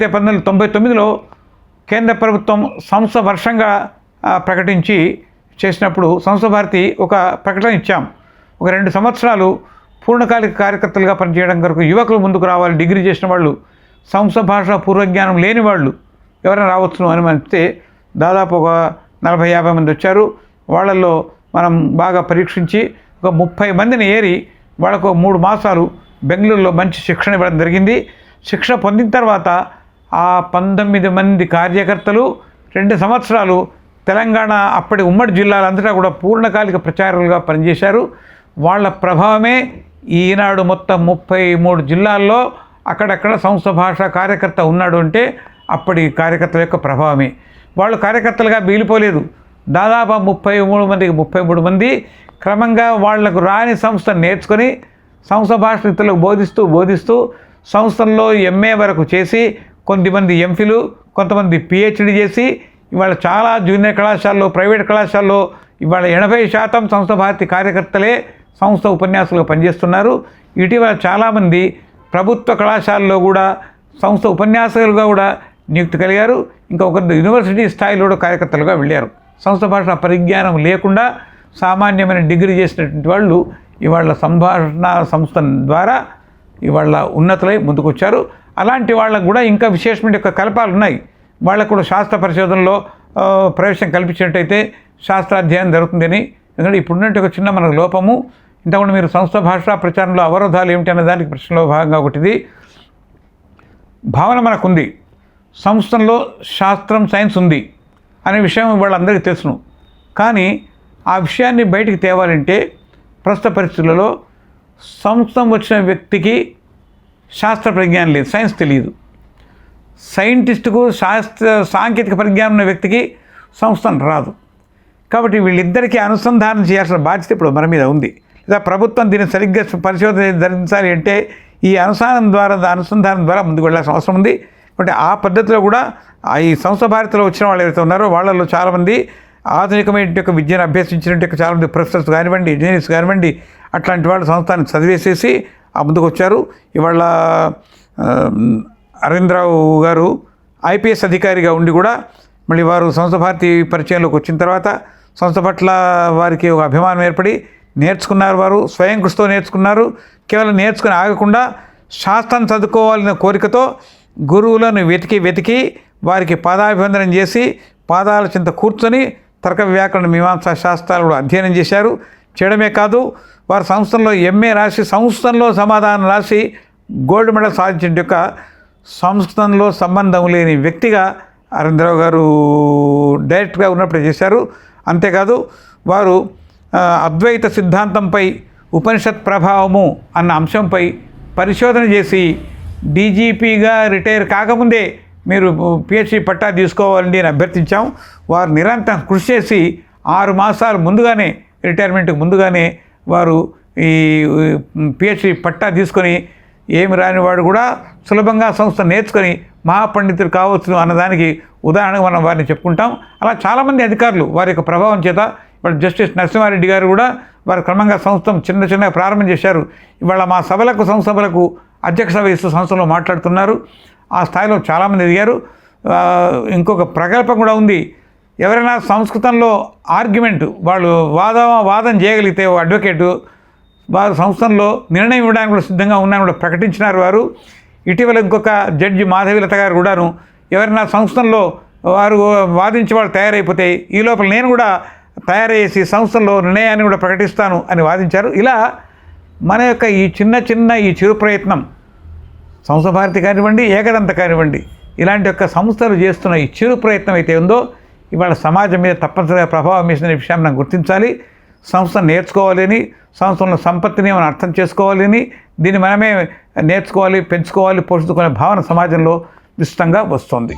పంతొమ్మిది వందల తొంభై తొమ్మిదిలో కేంద్ర ప్రభుత్వం సంస్థ వర్షంగా ప్రకటించి చేసినప్పుడు సంస్థ భారతి ఒక ప్రకటన ఇచ్చాం. ఒక రెండు సంవత్సరాలు పూర్ణకాలిక కార్యకర్తలుగా పనిచేయడం కొరకు యువకులు ముందుకు రావాలి డిగ్రీ చేసిన వాళ్ళు సంస్థ భాష పూర్వజ్ఞానం లేని వాళ్ళు ఎవరైనా రావచ్చును అని దాదాపు ఒక నలభై యాభై మంది వచ్చారు. వాళ్ళల్లో మనం బాగా పరీక్షించి ఒక ముప్పై మందిని ఏరి వాళ్ళకు మూడు మాసాలు బెంగళూరులో మంచి శిక్షణ ఇవ్వడం జరిగింది. శిక్షణ పొందిన తర్వాత ఆ పంతొమ్మిది మంది కార్యకర్తలు రెండు సంవత్సరాలు తెలంగాణ అప్పటి ఉమ్మడి జిల్లాలంతటా కూడా పూర్ణకాలిక ప్రచారులుగా పనిచేశారు. వాళ్ళ ప్రభావమే ఈనాడు మొత్తం ముప్పై మూడు జిల్లాల్లో అక్కడక్కడ సంస్థ భాష కార్యకర్త ఉన్నాడు అంటే అప్పటి కార్యకర్తల యొక్క ప్రభావమే. వాళ్ళు కార్యకర్తలుగా మిగిలిపోలేదు దాదాపు ముప్పై మూడు మందికి ముప్పై మూడు మంది క్రమంగా వాళ్ళకు రాని సంస్థ నేర్చుకొని సంస్థ భాష ఇతరులకు బోధిస్తూ బోధిస్తూ సంస్థల్లో ఎంఏ వరకు చేసి కొంతమంది ఎంఫిలు కొంతమంది పిహెచ్డి చేసి ఇవాళ చాలా జూనియర్ కళాశాలలో ప్రైవేట్ కళాశాలలో ఇవాళ ఎనభై శాతం సంస్థ భారతి కార్యకర్తలే సంస్థ ఉపన్యాసాలుగా పనిచేస్తున్నారు. ఇటీవల చాలామంది ప్రభుత్వ కళాశాలలో కూడా సంస్థ ఉపన్యాసకులుగా కూడా నియుక్తి కలిగారు. ఇంకా ఒకరు యూనివర్సిటీ స్థాయిలో కూడా కార్యకర్తలుగా వెళ్ళారు. సంస్థ భాష పరిజ్ఞానం లేకుండా సామాన్యమైన డిగ్రీ చేసినటువంటి వాళ్ళు ఇవాళ సంభాషణ సంస్థ ద్వారా ఇవాళ ఉన్నతులై ముందుకొచ్చారు. అలాంటి వాళ్ళకు కూడా ఇంకా విశేషమైన యొక్క కల్పాలు ఉన్నాయి. వాళ్ళకు కూడా శాస్త్ర పరిశోధనలో ప్రవేశం కల్పించినట్టయితే శాస్త్రాధ్యయనం జరుగుతుందని. ఎందుకంటే ఇప్పుడున్నట్టు ఒక చిన్న మనకు లోపము ఇంతకుముందు మీరు సంస్థ భాషా ప్రచారంలో అవరోధాలు ఏమిటి అనే దానికి ప్రశ్నలో భాగంగా ఒకటిది. భావన మనకుంది. సంస్థలో శాస్త్రం సైన్స్ ఉంది అనే విషయం వాళ్ళందరికీ తెలుసును. కానీ ఆ విషయాన్ని బయటికి తేవాలంటే ప్రస్తుత పరిస్థితులలో సంస్థం వచ్చిన వ్యక్తికి శాస్త్ర పరిజ్ఞానం లేదు సైన్స్ తెలియదు. సైంటిస్టుకు శాస్త్ర సాంకేతిక పరిజ్ఞానం ఉన్న వ్యక్తికి సంస్థ రాదు. కాబట్టి వీళ్ళిద్దరికీ అనుసంధానం చేయాల్సిన బాధ్యత ఇప్పుడు మన మీద ఉంది. లేదా ప్రభుత్వం దీన్ని సరిగ్గా పరిశోధన జరిగించాలి అంటే ఈ అనుసంధానం ద్వారా అనుసంధానం ద్వారా ముందుకు వెళ్ళాల్సిన అవసరం ఉంది. కాబట్టి ఆ పద్ధతిలో కూడా ఆ ఈ సంస్థ భారతిలో వచ్చిన వాళ్ళు ఎవరైతే ఉన్నారో వాళ్ళలో చాలామంది ఆధునికమైన యొక్క విద్యను అభ్యసించినట్టు చాలామంది ప్రొఫెసర్స్ కానివ్వండి ఇంజనీర్స్ కానివ్వండి అట్లాంటి వాళ్ళు సంస్థాన్ని చదివేసేసి ముందుకు వచ్చారు. ఇవాళ ఆ, అరవిందరావు గారు ఐపీఎస్ అధికారిగా ఉండి కూడా మళ్ళీ వారు సంస్థ భారతి పరిచయంలోకి వచ్చిన తర్వాత సంస్థ పట్ల వారికి ఒక అభిమానం ఏర్పడి నేర్చుకున్నారు వారు స్వయం కృషితో నేర్చుకున్నారు. కేవలం నేర్చుకుని ఆగకుండా శాస్త్రం చదువుకోవాలనే కోరికతో గురువులను వెతికి వెతికి వారికి పాదాభివందనం చేసి పాదాల చింత కూర్చొని తర్క వ్యాకరణ మీమాంసా శాస్త్రాలు కూడా అధ్యయనం చేశారు. చేయడమే కాదు వారు సంస్థల్లో ఎంఏ రాసి సంస్థల్లో సమాధానం రాసి గోల్డ్ మెడల్ సాధించిన యొక్క సంస్కృతంలో సంబంధం లేని వ్యక్తిగా అరవిందరావు గారు డైరెక్ట్గా ఉన్నప్పుడు చేశారు. అంతేకాదు వారు అద్వైత సిద్ధాంతంపై ఉపనిషత్ ప్రభావము అన్న అంశంపై పరిశోధన చేసి డీజీపీగా రిటైర్ కాకముందే మీరు పిహెచ్డి పట్టా తీసుకోవాలని నేను అభ్యర్థించాం. వారు నిరంతరం కృషి చేసి ఆరు మాసాలు ముందుగానే రిటైర్మెంట్కి ముందుగానే వారు ఈ పిహెచ్డి పట్టా తీసుకొని ఏమి రానివాడు కూడా సులభంగా సంస్థ నేర్చుకొని మహాపండితుడు కావచ్చు అన్నదానికి ఉదాహరణగా మనం వారిని చెప్పుకుంటాం. అలా చాలామంది అధికారులు వారి యొక్క ప్రభావం చేత ఇప్పుడు జస్టిస్ నరసింహారెడ్డి గారు కూడా వారు క్రమంగా సంస్థ చిన్న చిన్నగా ప్రారంభం చేశారు. ఇవాళ మా సభలకు సంస్థలకు అధ్యక్ష వహిస్తూ సంస్థలో మాట్లాడుతున్నారు. ఆ స్థాయిలో చాలామంది ఎదిగారు. ఇంకొక ప్రకల్పం కూడా ఉంది. ఎవరైనా సంస్కృతంలో ఆర్గ్యుమెంట్ వాళ్ళు వాద వాదం చేయగలిగితే అడ్వకేటు వారు సంస్థల్లో నిర్ణయం ఇవ్వడానికి కూడా సిద్ధంగా ఉన్నాయని కూడా ప్రకటించినారు వారు. ఇటీవల ఇంకొక జడ్జి మాధవిలత గారు కూడాను ఎవరైనా సంస్థల్లో వారు వాదించే వాళ్ళు తయారైపోతే ఈ లోపల నేను కూడా తయారయ్యేసి సంస్థల్లో నిర్ణయాన్ని కూడా ప్రకటిస్తాను అని వాదించారు. ఇలా మన యొక్క ఈ చిన్న చిన్న ఈ చిరు ప్రయత్నం సంస్థ భారతి కానివ్వండి ఏకదంత కానివ్వండి ఇలాంటి యొక్క సంస్థలు చేస్తున్న ఈ చిరు ప్రయత్నం అయితే ఉందో ఇవాళ సమాజం మీద తప్పనిసరిగా ప్రభావం వేసిన విషయాన్ని మనం గుర్తించాలి. సంస్థను నేర్చుకోవాలని సంస్థల సంపత్తిని మనం అర్థం చేసుకోవాలని దీన్ని మనమే నేర్చుకోవాలి పెంచుకోవాలి పోషించుకునే భావన సమాజంలో విస్తృతంగా వస్తుంది.